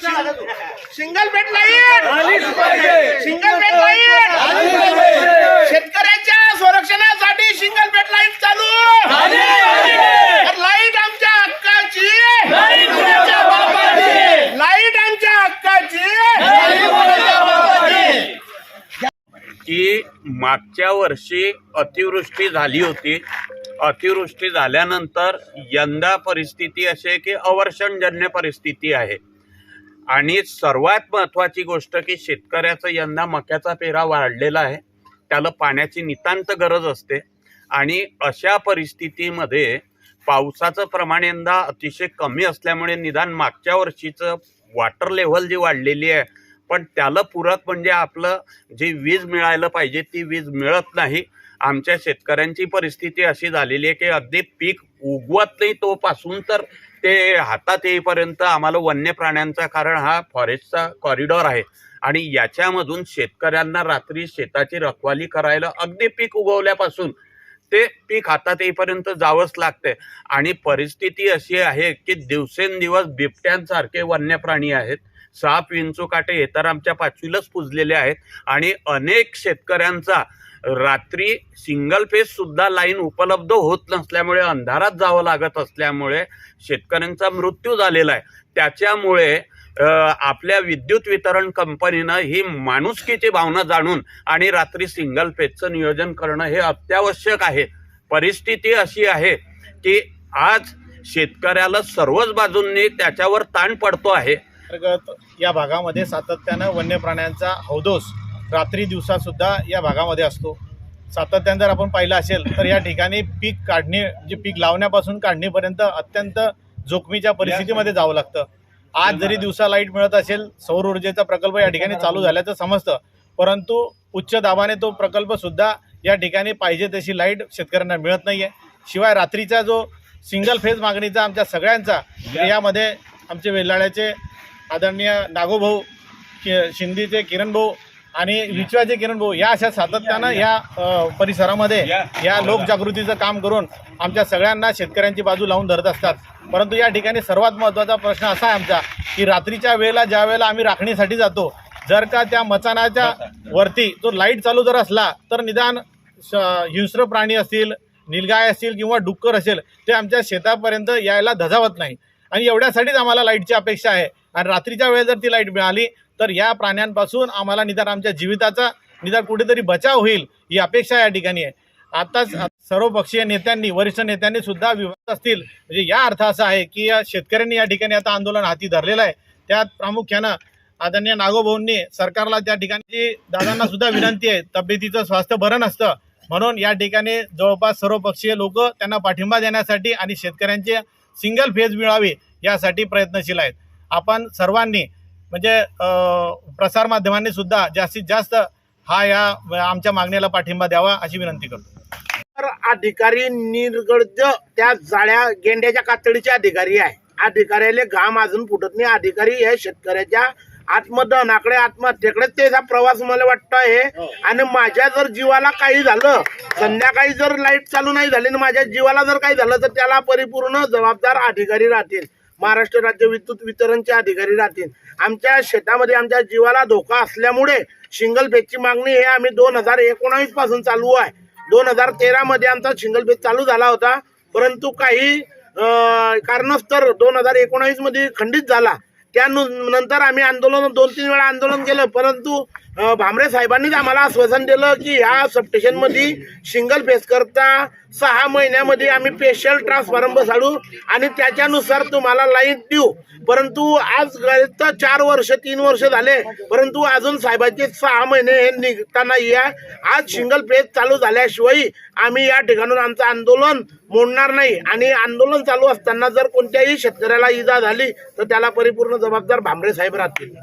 Single bed light single bed light शेतकऱ्याच्या संरक्षणासाठी single bed light चालू. लाइट आमच्या हक्काची. लाइट आमच्या हक्काची. की मागच्या वर्षी अतिवृष्टी झाली होती. अतिवृष्टी झाल्यानंतर यंदा परिस्थिती अशी आहे की अवर्षणजन्य परिस्थिती आहे. आणि सर्वात महत्त्वाची गोष्ट की शेतकऱ्याचं यंदा मक्याचा पेरा वाढलेला आहे. त्याला पाण्याची नितांत गरज असते. आणि अशा परिस्थितीमध्ये पावसाचं प्रमाण यंदा अतिशय कमी असल्यामुळे निदान मागच्या वर्षीचं वॉटर लेव्हल जी वाढलेली आहे पण त्याला पूरक म्हणजे आपलं जी वीज मिळायला पाहिजे ती वीज मिळत नाही. आमच्या शेतकऱ्यांची परिस्थिती अशी झालेली आहे की अगदी पीक उगवत नाही तोपासून तर ते हातात येईपर्यंत आम्हाला वन्य प्राण्यांचा कारण हा फॉरेस्टचा कॉरिडॉर आहे. आणि याच्यामधून शेतकऱ्यांना रात्री शेताची रखवाली करायला अगदी पीक उगवल्यापासून ते पीक हातात येईपर्यंत जावंच लागते आणि परिस्थिती अशी आहे की दिवसेंदिवस बिबट्यांसारखे वन्य प्राणी आहेत. साप विंचू काटे हे तर आमच्या पाचवीलाच पुजलेले आहेत. आणि अनेक शेतकऱ्यांचा रात्री सिंगल फेजसुद्धा लाईन उपलब्ध होत नसल्यामुळे अंधारात जावं लागत असल्यामुळे शेतकऱ्यांचा मृत्यू झालेला आहे. त्याच्यामुळे आपल्या विद्युत वितरण कंपनीनं ही माणुसकीची भावना जाणून आणि रात्री सिंगल फेजचं नियोजन करणं हे अत्यावश्यक आहे. परिस्थिती अशी आहे की आज शेतकऱ्याला सर्वच बाजूंनी त्याच्यावर ताण पडतो आहे. या भागामध्ये सातत्यानं वन्य प्राण्यांचा हौदोस रात्री दिवसा सुद्धा या भागामध्ये असतो. सातत्यानं जर आपण पाहिलं असेल तर या ठिकाणी पीक काढणे म्हणजे पीक लावण्यापासून काढणीपर्यंत अत्यंत जोखमीच्या परिस्थितीमध्ये जावं लागतं. आज जरी दिवसा लाइट मिळत असेल सौर ऊर्जेचा प्रकल्प या ठिकाणी चालू झाल्याचं समजतं. परंतु उच्च दाबाने तो प्रकल्प सुद्धा या ठिकाणी पाहिजे तशी लाइट शेतकऱ्यांना मिळत नाही आहे शिवाय रात्रीचा जो सिंगल फेज मागणीचा आमच्या सगळ्यांचा यामध्ये आमचे वेल्हाळ्याचे आदरणीय नागोभाऊ कि- शिंदेचे किरण भाऊ आणि विचवाचे किरण भाऊ या अशा सातत्यानं या परिसरामध्ये या. लोकजागृतीचं काम करून आमच्या सगळ्यांना शेतकऱ्यांची बाजू लावून धरत असतात. परंतु या ठिकाणी सर्वात महत्त्वाचा प्रश्न असा आहे आमचा की रात्रीच्या वेळेला ज्या वेळेला आम्ही राखणीसाठी जातो जर का त्या मचानाच्या वरती तो लाइट चालू जर असला तर निदान हिंस्र प्राणी असतील निलगाय असतील किंवा डुक्कर असेल ते आमच्या शेतापर्यंत यायला धजावत नाही. आणि एवढ्यासाठीच आम्हाला लाईटची अपेक्षा आहे. आणि रात्रीच्या वेळेस जर ती लाइट मिळाली तर या प्राण्यांपासून आम्हाला निदान आमच्या जीविताचा निदान कुठेतरी बचाव होईल ही अपेक्षा या ठिकाणी आहे. आताच सर्वपक्षीय नेत्यांनी वरिष्ठ नेत्यांनी सुद्धा विवाद असतील म्हणजे या अर्थ असा आहे की या शेतकऱ्यांनी या ठिकाणी आता आंदोलन हाती धरलेलं आहे. त्यात प्रामुख्यानं आदरणीय नागोभाऊंनी सरकारला त्या ठिकाणी दादांना सुद्धा विनंती आहे तब्येतीचं स्वास्थ्य बरं नसतं म्हणून या ठिकाणी जवळपास सर्वपक्षीय लोक त्यांना पाठिंबा देण्यासाठी आणि शेतकऱ्यांचे सिंगल फेज मिळावे यासाठी प्रयत्नशील आहेत. आपण सर्वांनी म्हणजे अ, प्रसारमाध्यमांनी सुद्धा जास्तीत जास्त हा या आमच्या मागणीला पाठिंबा द्यावा अशी विनंती करतो. तर अधिकारी निर्गळज त्या जाळ्या गेंड्याच्या कातडीचे अधिकारी आहे. अधिकाऱ्याले घाम अजून फुटत नाही. अधिकारी हे शेतकऱ्याच्या आत्मदहनाकडे आत्महत्येकडे त्याचा प्रवास मला वाटतं आहे आणि माझ्या जर जीवाला काही झालं संध्याकाळी जर लाइट चालू नाही झाली आणि माझ्या जीवाला जर काही झालं तर त्याला परिपूर्ण जबाबदार अधिकारी राहतील. महाराष्ट्र राज्य विद्युत वितरणचे अधिकारी राहतील. आमच्या शेतामध्ये आमच्या जीवाला धोका असल्यामुळे सिंगल पेजची मागणी हे आम्ही दोन हजार एकोणावीसपासून चालू आहे. दोन हजार तेरामध्ये आमचा सिंगल पेज चालू झाला होता. परंतु काही कारणस्तर दोन हजार एकोणावीसमध्ये खंडित झाला. त्यानंतर आम्ही आंदोलन दोन तीन वेळा आंदोलन केलं. परंतु भामरे साहेबांनीच आम्हाला आश्वासन दिलं की ह्या सबस्टेशनमध्ये सिंगल फेस करता सहा महिन्यामध्ये आम्ही स्पेशल ट्रान्सफॉर्म बसाडू आणि त्याच्यानुसार तुम्हाला लाइट देऊ. परंतु आज तर चार वर्ष तीन वर्ष झाले परंतु अजून साहेबांचे सहा महिने हे निघताना या आज सिंगल फेज चालू झाल्याशिवाय आम्ही या ठिकाणून आमचं आंदोलन मोडणार नाही. आणि आंदोलन चालू असताना जर कोणत्याही शेतकऱ्याला इजा झाली तर त्याला परिपूर्ण जबाबदार भामरे साहेब राहतील.